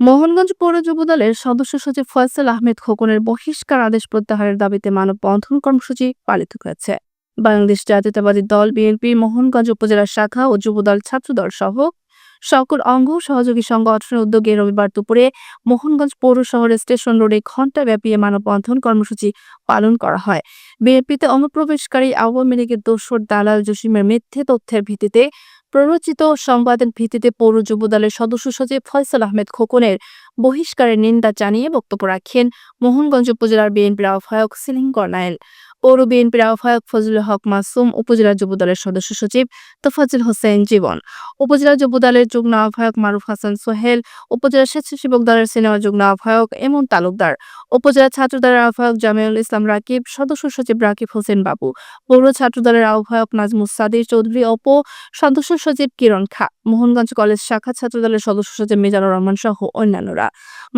মোহনগঞ্জ পৌর যুবদলের সদস্য সচিব ফয়সাল আহমেদ খোকনের বহিষ্কার আদেশ প্রত্যাহারের দাবিতে মানববন্ধন কর্মসূচি পালিত হয়েছে। বাংলাদেশ জাতীয়তাবাদী দল বিএনপি, মোহনগঞ্জ উপজেলা শাখা ও যুবদল ছাত্রদল সহ সকল অঙ্গ সহযোগী সংগঠনের উদ্যোগে রবিবার দুপুরে মোহনগঞ্জ পৌর শহরের স্টেশন রোডে ঘণ্টাব্যাপী মানববন্ধন কর্মসূচি পালন করা হয়। বিএনপিতে অনুপ্রবেশকারী আওয়ামী লীগের দোসর দালাল জসিমের মিথ্যে তথ্যের ভিত্তিতে প্ররোচিত সংবাদের ভিত্তিতে পৌর যুব দলের সদস্য সচিব ফয়সাল আহমেদ খোকনের বহিষ্কারের নিন্দা জানিয়ে বক্তব্য রাখেন মোহনগঞ্জ উপজেলার বিএনপির আহ্বায়ক সিলিং কর্নাইল পৌর বিএনপির আহ্বায়ক ফজলুল হক মাসুম, উপজেলা যুবদলের সদস্য সচিব তোফাজুল হোসেন জীবন, উপজেলা যুবদলের যুগ্ম আহ্বায়ক মারুফ হাসান সোহেল, উপজেলা স্বেচ্ছাসেবক দলের সিনেমা যুগ্ম আহ্বায়ক এমন তালুকদার, উপজেলা ছাত্র দলের আহ্বায়ক জামিউল ইসলাম রাকিব, সদস্য সচিব রাকিব হোসেন বাবু, পৌর ছাত্র দলের আহ্বায়ক নাজমুস সাদির চৌধুরী, অপো সদস্য সচিব কিরণ খা, মোহনগঞ্জ কলেজ শাখা ছাত্রদলের সদস্য সচিব মিজানুর রহমান সহ অন্যান্যরা।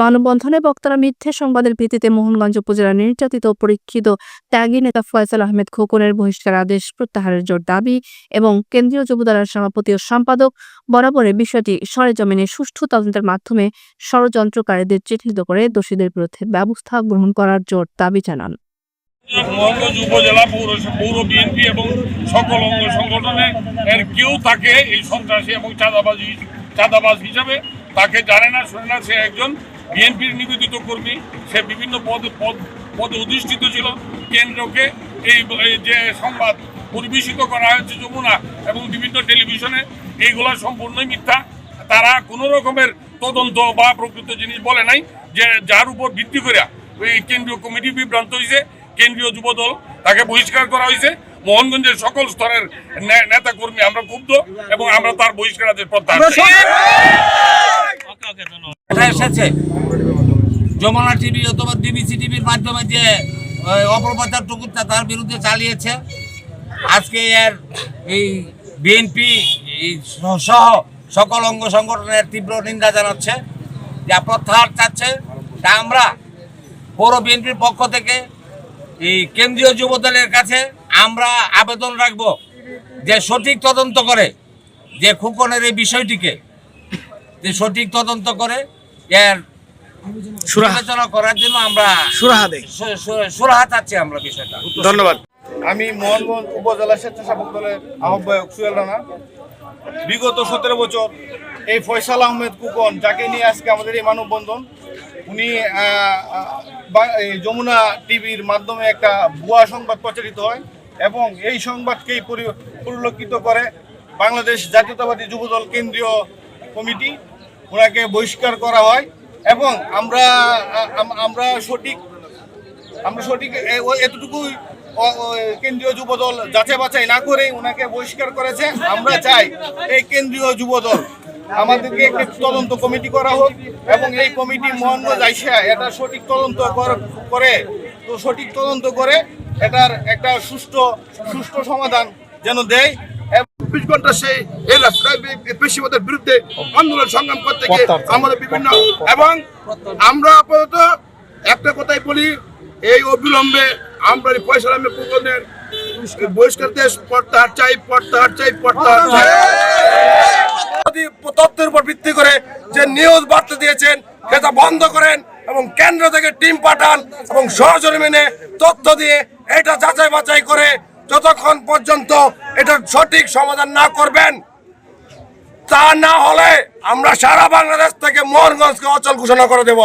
মানববন্ধনে বক্তারা মিথ্যে সংবাদের ভিত্তিতে মোহনগঞ্জ উপজেলার নির্যাতিত পরীক্ষিত ত্যাগী নেতা ফয়সাল আহমেদ খোকনের বহিষ্কার আদেশ প্রত্যাহারের জোর দাবি এবং কেন্দ্রীয় যুবদলের সভাপতি ও সম্পাদক বরাবরের বিষয়টি সরেজমিনে সুষ্ঠু তদন্তের মাধ্যমে ষড়যন্ত্রকারীদের চিহ্নিত করে দোষীদের বিরুদ্ধে ব্যবস্থা গ্রহণ করার জোর দাবি জানান। তাকে জানে না, শোনে না সে একজন বিএনপির নিবেদিত কর্মী। সে বিভিন্ন পদ পদ পদে অধিষ্ঠিত ছিল। কেন্দ্রকে এই এই যে সংবাদ পরিবেশিত করা হয়েছে যমুনা এবং বিভিন্ন টেলিভিশনে এইগুলা সম্পূর্ণই মিথ্যা। তারা কোনো রকমের তদন্ত বা প্রকৃত জিনিস বলে নাই যে যার উপর ভিত্তি করে ওই কেন্দ্রীয় কমিটি বিভ্রান্ত হয়েছে কেন্দ্রীয় যুবদল তাকে বহিষ্কার করা হয়েছে মোহনগঞ্জের সকল স্তরের নেতা কর্মী আমরা ক্ষুব্ধ এবং আমরা তার বহিষ্কার। এটা এসেছে? যমুনা টিভি অথবা ডিবিসি টিভির মাধ্যমে যে, ওই অপপ্রচারটুকু তা- তার বিরুদ্ধে চালিয়েছে। আজকে এর এই বিএনপি সহ সকল অঙ্গ সংগঠনের তীব্র নিন্দা জানাচ্ছে। যা প্রত্যাহার চাচ্ছে। তা আমরা পৌর বিএনপির পক্ষ থেকে এই কেন্দ্রীয় যুব দলের কাছে আমরা আবেদন রাখব যে সঠিক তদন্ত করে, যে খুকনের এই বিষয়টিকে, যে সঠিক তদন্ত করে এর বিবেচনা করার জন্য আমরা সুরাহা দেই সুরাহা চাচ্ছি আমরা বিষয়টা। ধন্যবাদ। আমি মোহনগঞ্জ উপজেলা স্বেচ্ছাসেবক দলের আহ্বায়ক সুয়েল রানা। বিগত সতেরো বছর এই ফয়সাল আহমেদ কুকন যাকে নিয়ে আজকে আমাদের এই মানববন্ধন উনি যমুনা টিভির মাধ্যমে একটা ভুয়া সংবাদ প্রচারিত হয় এবং এই সংবাদকেই পরিলক্ষিত করে বাংলাদেশ জাতীয়তাবাদী যুবদল কেন্দ্রীয় কমিটি। ওনাকে বহিষ্কার করা হয়। এবং আমরা আমরা সঠিক আমরা সঠিক এ- ও- এতটুকুই অ- ও- কেন্দ্রীয় যুবদল যাচাই বাছাই না করে ওনাকে বহিষ্কার করেছে। আমরা চাই এই কেন্দ্রীয় যুবদল আমাদেরকে একটি তদন্ত কমিটি করা হোক এবং এই কমিটি মোহনগঞ্জ আইসা এটা সঠিক তদন্ত করে, তো সঠিক তদন্ত করে এটার একটা সুষ্ঠু সুষ্ঠু সমাধান যেন দেয়। চব্বিশ ঘণ্টা সেই এই পেশিবাদের বিরুদ্ধে আন্দোলন সংগ্রাম করতে গিয়ে আমাদের বিভিন্ন এবং আমরা আপাতত একটা কথাই বলি এই অবিলম্বে আমরা পয়সা নামে কুকনের বহিষ্কার দেশ প্রত্যাহার চাই প্রত্যাহার চাই প্রত্যাহার চাই তথ্যের উপর ভিত্তি করে যে নিউজ বার্তা দিয়েছেন সেটা বন্ধ করেন এবং কেন্দ্র থেকে টিম পাঠান এবং সহজরিমেনে তথ্য দিয়ে এটা যাচাই বাছাই করে যতক্ষণ পর্যন্ত এটার সঠিক সমাধান না করবেন, তা না হলে আমরা সারা বাংলাদেশ থেকে মোহনগঞ্জকে অচল ঘোষণা করে দেব।